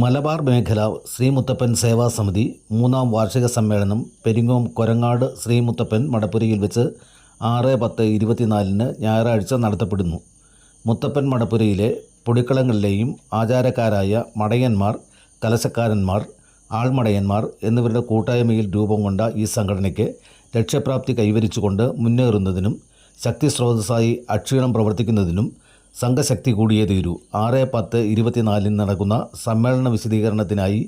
മലബാർ മേഖല ശ്രീമുത്തപ്പൻ സേവാ സമിതി മൂന്നാം വാർഷിക സമ്മേളനം പെരിങ്ങോം കൊരങ്ങാട് ശ്രീമുത്തപ്പൻ മടപ്പുരയിൽ വെച്ച് ആറ് പത്ത് ഇരുപത്തിനാലിന് ഞായറാഴ്ച നടത്തപ്പെടുന്നു. മുത്തപ്പൻ മടപ്പുരയിലെ പൊടിക്കളങ്ങളിലെയും ആചാരക്കാരായ മടയന്മാർ കലശക്കാരന്മാർ ആൾമടയന്മാർ എന്നിവരുടെ കൂട്ടായ്മയിൽ രൂപം കൊണ്ട ഈ സംഘടനയ്ക്ക് ലക്ഷ്യപ്രാപ്തി കൈവരിച്ചുകൊണ്ട് മുന്നേറുന്നതിനും ശക്തി സ്രോതസ്സായി അക്ഷീണം പ്രവർത്തിക്കുന്നതിനും സംഘശക്തി കൂടിയേ തീരൂ ആറ് പത്ത് ഇരുപത്തിനാലിന് നടക്കുന്ന സമ്മേളന വിശദീകരണത്തിനായി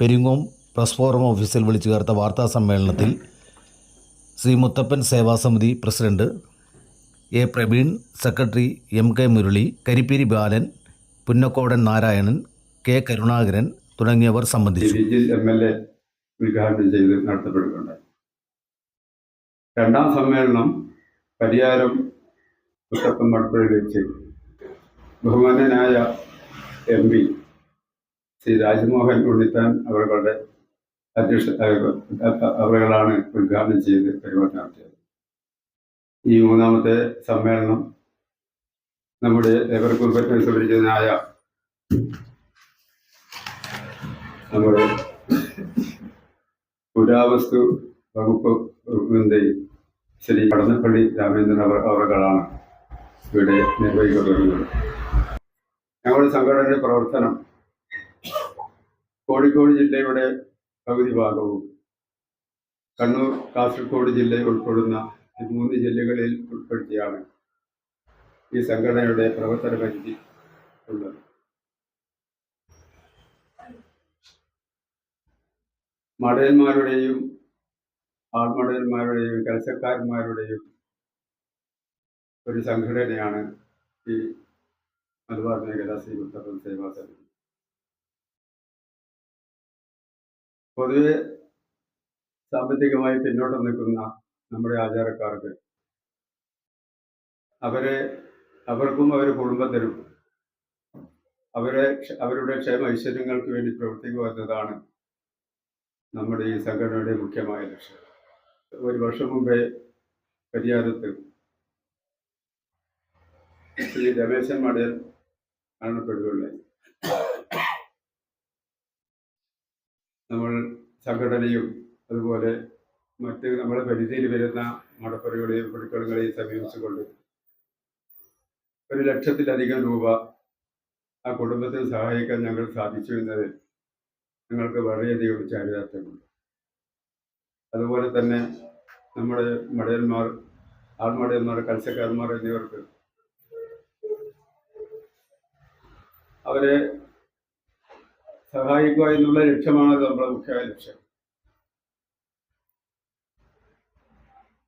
പെരിങ്ങോം പ്രസ് ഫോറം ഓഫീസിൽ വിളിച്ചു ചേർത്ത വാർത്താ സമ്മേളനത്തിൽ Shri Muthappan Seva Samiti president A Praveen secretary M K Murali Karipperi Balan Punnakkodan Narayanan K Karunakaran തുടങ്ങിയവർ സംബന്ധിച്ചു. രണ്ടാം സമ്മേളനം പരിയാരം മുത്തപ്പൻ മടപ്പുഴയിൽ വെച്ച് ബഹുമാന്യനായ എം പി ശ്രീ രാജ്മോഹൻ ഉണ്ണിത്താൻ അവരുടെ അധ്യക്ഷ അവരുകളാണ് ഉദ്ഘാടനം ചെയ്ത് പരിപാടി നടത്തിയത്. ഈ മൂന്നാമത്തെ സമ്മേളനം നമ്മുടെ ലേബർ കുർബറ്റ് സംബന്ധിച്ചതിനായ നമ്മുടെ പുരാവസ്തു വകുപ്പ് വകുപ്പിന്റെ ശ്രീ കടന്നപ്പള്ളി രാമേന്ദ്രൻ അവർ അവരുകളാണ് ഇവിടെ നിർവഹിക്കപ്പെടുന്നത് ഞങ്ങളുടെ സംഘടനയുടെ പ്രവർത്തനം കോഴിക്കോട് ജില്ലയുടെ പകുതി ഭാഗവും കണ്ണൂർ കാസർഗോഡ് ജില്ലയിൽ ഉൾപ്പെടുന്ന മൂന്ന് ജില്ലകളിൽ ഉൾപ്പെടുത്തിയാണ് ഈ സംഘടനയുടെ പ്രവർത്തന പരിധി ഉള്ളത്. മടയന്മാരുടെയും ആൾമടയന്മാരുടെയും കലശക്കാരന്മാരുടെയും ഒരു സംഘടനയാണ് ഈ മലബാർ മേഖല ശ്രീ മുത്തപ്പൻ സേവാ സമിതി. പൊതുവെ സാമ്പത്തികമായി പിന്നോട്ട് നിൽക്കുന്ന നമ്മുടെ ആചാരക്കാർക്ക് അവരെ അവർക്കും അവരുടെ കുടുംബത്തിനും അവരെ അവരുടെ ക്ഷേമ ഐശ്വര്യങ്ങൾക്ക് വേണ്ടി പ്രവർത്തിക്കുക എന്നതാണ് നമ്മുടെ ഈ സംഘടനയുടെ മുഖ്യമായ ലക്ഷ്യം. ഒരു വർഷം മുമ്പേ പരിഹാരത്ത് ശ്രീ രമേശൻ മടയൻ മരണപ്പെടുകയുണ്ടായി നമ്മൾ സംഘടനയും അതുപോലെ മറ്റ് നമ്മുടെ പരിധിയിൽ വരുന്ന മടപ്പുറകളെയും പൊടിക്കളങ്ങളെയും സമീപിച്ചുകൊണ്ട് ഒരു ലക്ഷത്തിലധികം രൂപ ആ കുടുംബത്തിന് സഹായിക്കാൻ ഞങ്ങൾ സാധിച്ചു എന്നതിൽ ഞങ്ങൾക്ക് വളരെയധികം ചാരിതാർത്ഥ്യമുണ്ട്. അതുപോലെ തന്നെ നമ്മുടെ മടയന്മാർ ആൾമടയന്മാർ കൽസക്കാരന്മാർ എന്നിവർക്ക് അവരെ സഹായിക്കുക എന്നുള്ള ലക്ഷ്യമാണ് നമ്മുടെ മുഖ്യ ലക്ഷ്യം.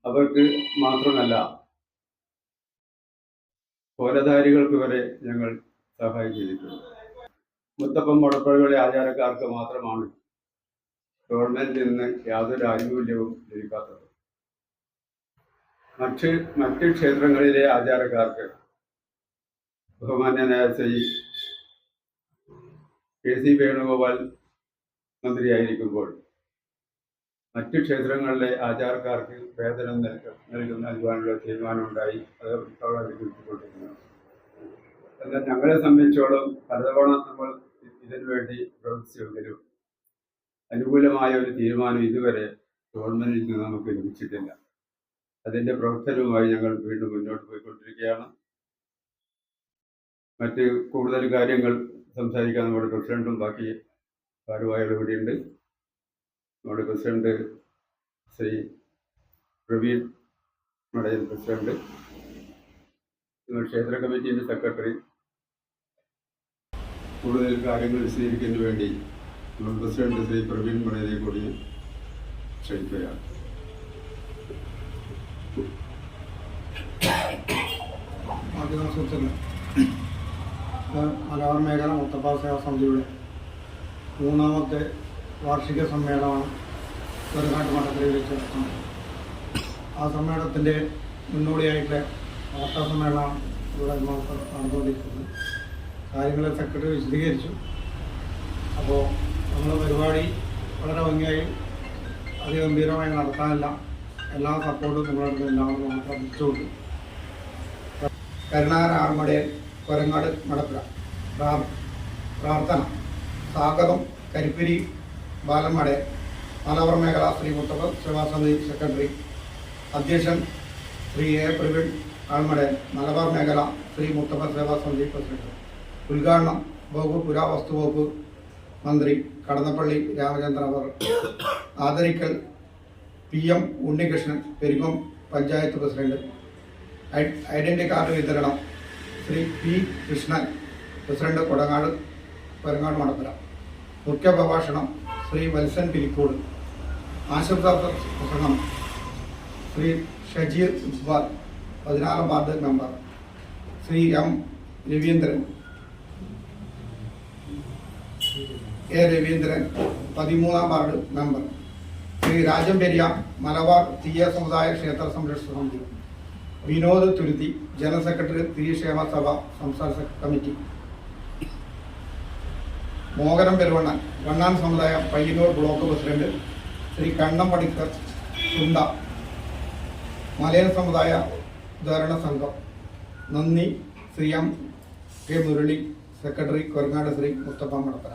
അവർക്ക് മാത്രമല്ല കോലധാരികൾക്ക് വരെ ഞങ്ങൾ സഹായം ചെയ്തിട്ടുണ്ട്. മുത്തപ്പൻ മുടപ്പുഴകളുടെ ആചാരക്കാർക്ക് മാത്രമാണ് ഗവൺമെന്റിൽ നിന്ന് യാതൊരു ആനുകൂല്യവും ലഭിക്കാത്തത്. മറ്റ് മറ്റ് ക്ഷേത്രങ്ങളിലെ ആചാരക്കാർക്ക് ബഹുമാന്യനായ ശ്രീ കെ സി വേണുഗോപാൽ മന്ത്രിയായിരിക്കുമ്പോൾ മറ്റു ക്ഷേത്രങ്ങളിലെ ആചാരക്കാർക്ക് വേതനം നൽക നൽകുന്ന നൽകാനുള്ള തീരുമാനമുണ്ടായി അത് അവിടെ വിജയിച്ചുകൊണ്ടിരിക്കുന്നു എന്നാൽ ഞങ്ങളെ സംബന്ധിച്ചോളം പലതവണ നമ്മൾ ഇതിനു വേണ്ടി പ്രവർത്തിച്ചെങ്കിലും അനുകൂലമായ ഒരു തീരുമാനം ഇതുവരെ ഗവൺമെന്റിൽ നിന്ന് നമുക്ക് ലഭിച്ചിട്ടില്ല. അതിന്റെ പ്രവർത്തനവുമായി ഞങ്ങൾ വീണ്ടും മുന്നോട്ട് പോയിക്കൊണ്ടിരിക്കുകയാണ്. മറ്റ് കൂടുതൽ കാര്യങ്ങൾ സംസാരിക്കാൻ നമ്മുടെ പ്രസിഡന്റും ബാക്കി ഭാരവാഹികളും ഇവിടെയുണ്ട് നമ്മുടെ പ്രസിഡന്റ് ശ്രീ പ്രവീൺ മടയൻ പ്രസിഡന്റ്. ക്ഷേത്ര കമ്മിറ്റിയുടെ സെക്രട്ടറി. കൂടുതൽ കാര്യങ്ങൾ വിശദീകരിക്കുന്നതിന് വേണ്ടി നമ്മുടെ പ്രസിഡന്റ് ശ്രീ പ്രവീൺ മടയനെ കൂടി ക്ഷണിക്കുകയാണ്. ആദ്യം ഇത് മലബാർ മേഖല മുത്തപ്പ സേവാ സമിതിയുടെ മൂന്നാമത്തെ വാർഷിക സമ്മേളനമാണ് വെറുകാട്ട് മണ്ഡലത്തിൽ വെച്ച് നടത്തുന്നത് ആ സമ്മേളനത്തിന്റെ മുന്നോടിയായിട്ടുള്ള വാർത്താ സമ്മേളനമാണ് ഇവിടെ നടന്നുകൊണ്ടിരിക്കുന്നത് കാര്യങ്ങളെ സെക്രട്ടറി വിശദീകരിച്ചു. അപ്പോൾ നമ്മുടെ പരിപാടി വളരെ ഭംഗിയായി അതിഗംഭീരമായി നടത്താനല്ല എല്ലാ സപ്പോർട്ടും നിങ്ങളുടെ എല്ലാവരും നമ്മൾ ശ്രമിച്ചുകൊണ്ട് കരുണാകര ആർമടയൻ കൊരങ്ങാട് മടപ്പുര പ്രാർ- പ്രാർത്ഥന. സ്വാഗതം കരിപ്പിരി ബാലമട മലബാർ മേഖല ശ്രീ മുത്തപ്പ സേവാ സമിതി സെക്രട്ടറി അധ്യക്ഷൻ ശ്രീ എ. പ്രവീൺ ആൾമട മലബാർ മേഖല ശ്രീ മുത്തപ്പ സേവാസമിതി പ്രസിഡന്റ്. ഉദ്ഘാടനം വകുപ്പ് പുരാവസ്തു വകുപ്പ് മന്ത്രി കടന്നപ്പള്ളി രാമചന്ദ്രൻ അവർ. ആദരിക്കൽ P M Unnikrishnan Perumbam panchayat president. Identity card വിതരണം ശ്രീ പി കൃഷ്ണൻ പ്രസിഡന്റ് കൊടങ്ങാട് പരങ്ങാട് മണപ്പുര മുഖ്യ പ്രഭാഷണം ശ്രീ വത്സൻ പിരിക്കോട്. ആശംസാ പ്രസംഗം ശ്രീ ഷജീർ ഇസ്ബാൽ പതിനാറാം ward member. Shri M Raveendran A Raveendran പതിമൂന്നാം വാർഡ് മെമ്പർ. ശ്രീ രാജം പെരിയ മലബാർ തീയ സമുദായ ക്ഷേത്ര സംരക്ഷണ സമിതി. വിനോദ് തുരുത്തി ജനറൽ സെക്രട്ടറി സ്ത്രീക്ഷേമ സഭ സംസ്ഥാന കമ്മിറ്റി. മോഹനം പെരുവണ്ണൻ വണ്ണാൻ സമുദായം പയ്യന്നൂർ ബ്ലോക്ക് പ്രസിഡന്റ് ശ്രീ കണ്ണം പണിക്കർ ചുണ്ട മലയൻ സമുദായ ഉദാഹരണ സംഘം. നന്ദി Shri M K Murali secretary Korangad Shri Muthappa മടപ്പര